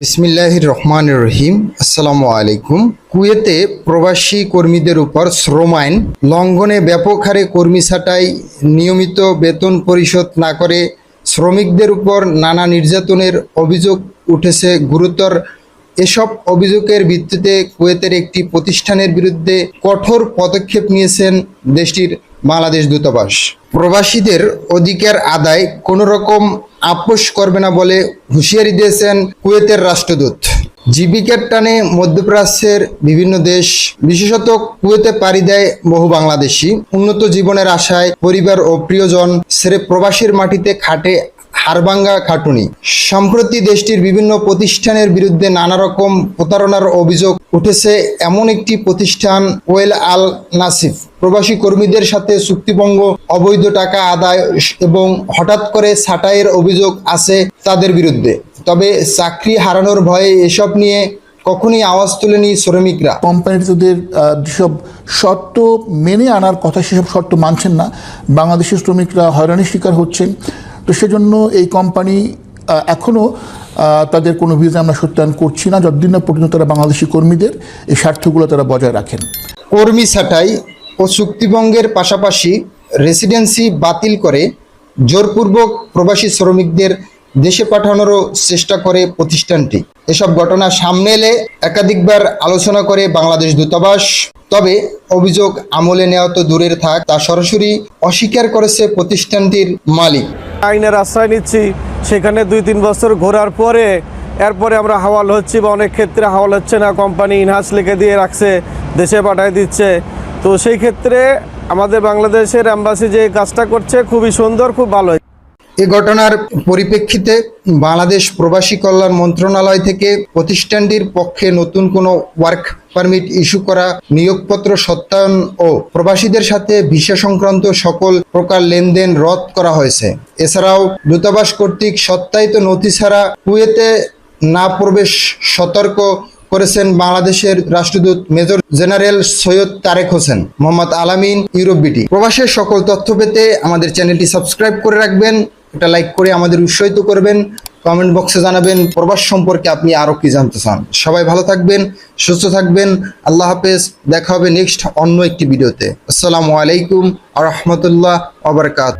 বিসমিল্লাহ রহমান রহিম। আসসালামু আলাইকুম। কুয়েতে প্রবাসী কর্মীদের উপর শ্রম আইন লঙ্ঘনে ব্যাপক হারে কর্মী ছাঁটাই, নিয়মিত বেতন পরিশোধ না করে শ্রমিকদের উপর নানা নির্যাতনের অভিযোগ উঠেছে গুরুতর এসব অভিযোগের ভিত্তিতে কুয়েতের একটি প্রতিষ্ঠানের বিরুদ্ধে কঠোর পদক্ষেপ নিয়েছেন দেশটির বাংলাদেশ দূতাবাস। প্রবাসীদের অধিকার আদায় কোনো রকম আপোষ করবে না বলে হুঁশিয়ারি দিয়েছেন কুয়েতের রাষ্ট্রদূত। জীবিকার টানে মধ্যপ্রাচ্যের বিভিন্ন দেশ, বিশেষত কুয়েতে পাড়ি দেয় বহু বাংলাদেশি। উন্নত জীবনের আশায় পরিবার ও প্রিয়জন সেরে প্রবাসীর মাটিতে খাটে হারবাঙ্গা খাটুনি। সম্প্রতি দেশটির বিভিন্ন প্রতিষ্ঠানের বিরুদ্ধে নানা রকম প্রতারণার অভিযোগ উঠেছে এমন একটি প্রতিষ্ঠান ওয়েল আল নাসিফ। প্রবাসী কর্মীদের সাথে চুক্তিভঙ্গ অবৈধ টাকা আদায় এবং হঠাৎ করে ছাঁটাইয়ের অভিযোগ আছে তাদের বিরুদ্ধে। তবে চাকরি হারানোর ভয়ে এসব নিয়ে কখনই আওয়াজ তোলেনি শ্রমিকরা। কোম্পানিদের আহ, যেসব শর্ত মেনে আনার কথা সেসব শর্ত মানছেন না। বাংলাদেশের শ্রমিকরা হয়রানির শিকার হচ্ছেন। তো সেজন্য এই কোম্পানি এখনও তাদের কোনো ভিসা আমরা সত্যায়ন করছি না। যতদিন না পর্যন্ত তারা বাংলাদেশি কর্মীদের এই স্বার্থগুলো তারা বজায় রাখেন। কর্মী ছাঁটাই ও চুক্তিভঙ্গের পাশাপাশি রেসিডেন্সি বাতিল করে জোরপূর্বক প্রবাসী শ্রমিকদের দেশে পাঠানোরও চেষ্টা করে প্রতিষ্ঠানটি। এসব ঘটনা সামনে এলে একাধিকবার আলোচনা করে বাংলাদেশ দূতাবাস। তবে অভিযোগ আমলে নেওয়া তো দূরের থাক, তা সরাসরি অস্বীকার করেছে প্রতিষ্ঠানটির মালিক। আইনের আশ্রয় নিচ্ছি। সেখানে দুই তিন বছর ঘোরার পরে এরপরে আমরা হাওয়াল হচ্ছি বা অনেক ক্ষেত্রে হাওয়াল হচ্ছে না, কোম্পানি ইনহাস লিখে দিয়ে রাখছে, দেশে পাঠায় দিচ্ছে। তো সেই ক্ষেত্রে আমাদের বাংলাদেশের অ্যাম্বাসি যে কাজটা করছে খুবই সুন্দর, খুব ভালো। এ ঘটনার পরিপ্রেক্ষিতে বাংলাদেশ প্রবাসী কল্যাণ মন্ত্রণালয় থেকে প্রতিষ্ঠানটির পক্ষে নতুন কোনো ওয়ার্ক পারমিট ইস্যু করা, নিয়োগপত্র সত্যায়ন ও প্রবাসীদের সাথে ভিসা সংক্রান্ত সকল প্রকার লেনদেন রদ করা হয়েছে। এছাড়াও দূতাবাস কর্তৃক সত্যায়িত নথি ছাড়া কুয়েতে না প্রবেশ সতর্ক করেছেন বাংলাদেশের রাষ্ট্রদূত major general Syed Tarek Hossain. Mohammad Alamin, Europe BT. প্রবাসের সকল তথ্য পেতে আমাদের চ্যানেলটি সাবস্ক্রাইব করে রাখবেন। এটা লাইক করে আমাদের উৎসাহিত করবেন। কমেন্ট বক্সে জানাবেন প্রবাস সম্পর্কে আপনি আরও কি জানতে চান। সবাই ভালো থাকবেন, সুস্থ থাকবেন। আল্লাহ হাফেজ। দেখা হবে নেক্সট অন্য একটি ভিডিওতে। আসসালামু আলাইকুম আ রহমতুল্লাহ আবরকাত